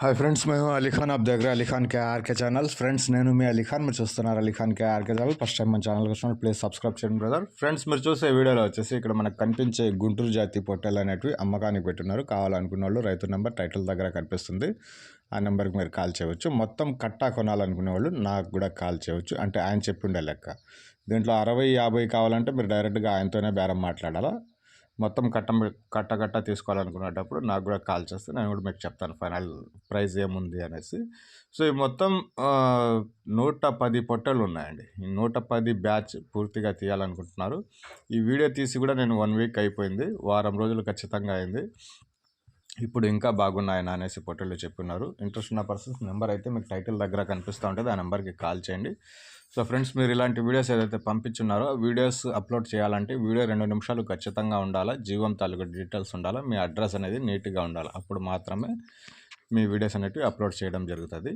Hi friends మేము అలీఖాన్ ఆఫ్ దగ్గర అలీఖాన్ కేఆర్కే ఛానల్ ఫ్రెండ్స్ నేను మీ అలీఖాన్ మీరు చూస్తున్నారు Alikhan KRK channel first time మన ఛానల్కి వచ్చినప్పుడు ప్లీజ్ సబ్స్క్రైబ్ చేయండి బ్రదర్ ఫ్రెండ్స్ మీరు చూసే వీడియోలో వచ్చేసి ఇక్కడ మనకు కనిపించే గుంటూరు జాతి పొట్టెలు అనేటివి అమ్మకానికి పెట్టున్నారు కావాలనుకున్న వాళ్ళు రైతు నెంబర్ టైటిల్ దగ్గర కనిపిస్తుంది ఆ నెంబర్కి మీరు కాల్ చేయవచ్చు మొత్తం కట్టా కొనాలనుకునే వాళ్ళు నాకు కూడా కాల్ చేయవచ్చు అంటే ఆయన చెప్పిండే లెక్క దీంట్లో అరవై యాభై కావాలంటే మీరు డైరెక్ట్గా ఆయనతోనే బేరం మాట్లాడాలా మొత్తం కట్ట కట్ట కట్ట తీసుకోవాలనుకునేటప్పుడు నాకు కూడా కాల్ చేస్తే నేను కూడా మీకు చెప్తాను ఫైనల్ ప్రైస్ ఏముంది అనేసి. సో ఈ మొత్తం నూట పది పొట్టలు ఉన్నాయండి. ఈ నూట పది బ్యాచ్ పూర్తిగా తీయాలనుకుంటున్నారు. ఈ వీడియో తీసి కూడా నేను వన్ వీక్ అయిపోయింది. వారం రోజులు ఖచ్చితంగా అయింది. ఇప్పుడు ఇంకా బాగున్నాయని అనేసి పొట్టలు చెప్పున్నారు. ఇంట్రెస్ట్ ఉన్న పర్సన్స్ నెంబర్ అయితే మీకు టైటిల్ దగ్గర కనిపిస్తూ ఉంటుంది. ఆ నెంబర్కి కాల్ చేయండి. సో ఫ్రెండ్స్ మీరు ఇలాంటి వీడియోస్ ఏదైతే పంపించున్నారో వీడియోస్ అప్లోడ్ చేయాలంటే వీడియో రెండు నిమిషాలు ఖచ్చితంగా ఉండాలా? జీవం తాలూకు డీటెయిల్స్ ఉండాలా? మీ అడ్రస్ అనేది నీట్గా ఉండాలి? అప్పుడు మాత్రమే మీ వీడియోస్ అనేటివి అప్లోడ్ చేయడం జరుగుతుంది.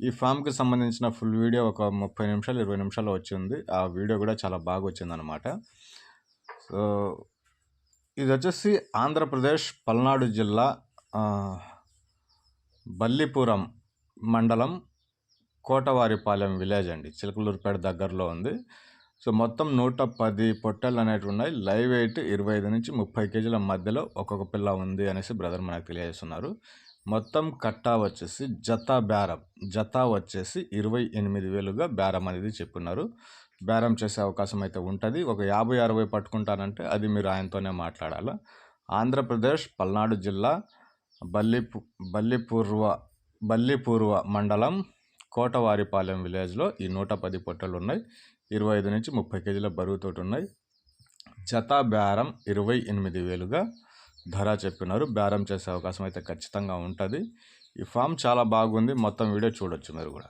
ఈ ఫామ్కి సంబంధించిన ఫుల్ వీడియో ఒక ముప్పై నిమిషాలు ఇరవై నిమిషాలు వచ్చింది. ఆ వీడియో కూడా చాలా బాగా వచ్చిందనమాట సో ఇది వచ్చేసి ఆంధ్రప్రదేశ్ పల్నాడు జిల్లా బల్లిపురం మండలం కోటవారిపాలెం విలేజ్ అండి. చిలకలూరుపేట దగ్గరలో ఉంది. సో మొత్తం నూట పది పొట్టెలు అనేటివి ఉన్నాయి. లైవ్ వెయిట్ ఇరవై ఐదు నుంచి ముప్పై కేజీల మధ్యలో ఒక్కొక్క పిల్ల ఉంది అనేసి బ్రదర్ మనకు తెలియజేస్తున్నారు. మొత్తం కట్టా వచ్చేసి జత బేరం. జత వచ్చేసి ఇరవై ఎనిమిది వేలుగా బేరం అనేది చెప్పున్నారు. బేరం చేసే అవకాశం అయితే ఉంటుంది. ఒక యాభై అరవై పట్టుకుంటానంటే అది మీరు ఆయనతోనే మాట్లాడాలి? ఆంధ్రప్రదేశ్ పల్నాడు జిల్లా బల్లిపు బల్లిపూర్వ బల్లిపూర్వ మండలం కోటవారిపాలెం విలేజ్లో ఈ నూట పది పొట్టలు ఉన్నాయి ఇరవై ఐదు నుంచి ముప్పై కేజీల బరువుతోటి ఉన్నాయి జత బేరం ఇరవై ఎనిమిది వేలుగా ధర చెప్పినారు. బేరం చేసే అవకాశం అయితే ఖచ్చితంగా ఉంటుంది. ఈ ఫామ్ చాలా బాగుంది. మొత్తం వీడియో చూడొచ్చు మీరు కూడా.